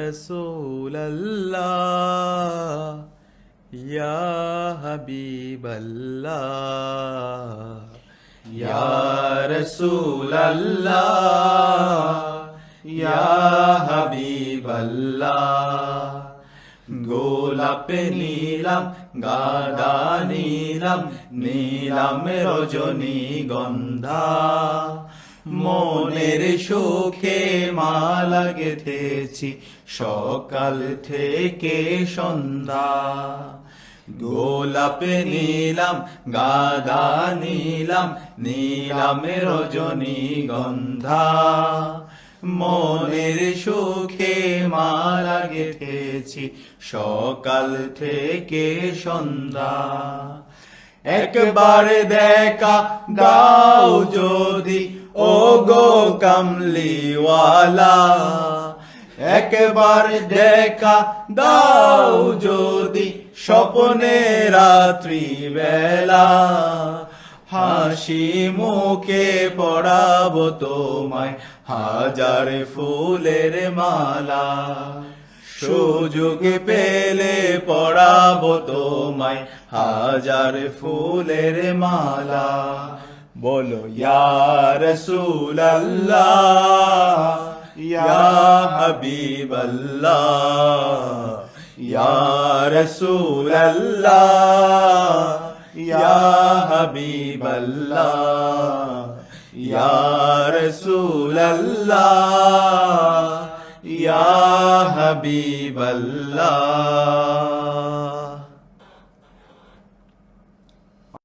রসুল্লাহ ইয়া হাবিবাল্লাহ ইয়া রসুল্লাহ ইয়া হাবিবাল্লাহ গোলাপে নীলাম গাদা নীলাম নীলাম রজনী গন্ধা মনের সুখে মালা গেথেছি সকাল থেকে সন্ধ্যা। গোলাপে নীলাম, গাদা নীলাম নীলাম রজনী গন্ধা। মনের সুখে মালা গেথেছি সকাল থেকে সন্ধ্যা। একবার দেখা দাও যদি ও গো কামলিওয়ালা, একবার দেখা দাও যদি স্বপ্নে রাত্রি বেলা হাসি মুখে পড়াবো তোমায় হাজার ফুলের মালা। সুযোগ পেলে পড়াবো তোমায় হাজার ফুলের মালা। বলো ইয়ার রসুল্লাহ ইয়া হাবিবাল্লাহ ইয়া রসুল্লাহ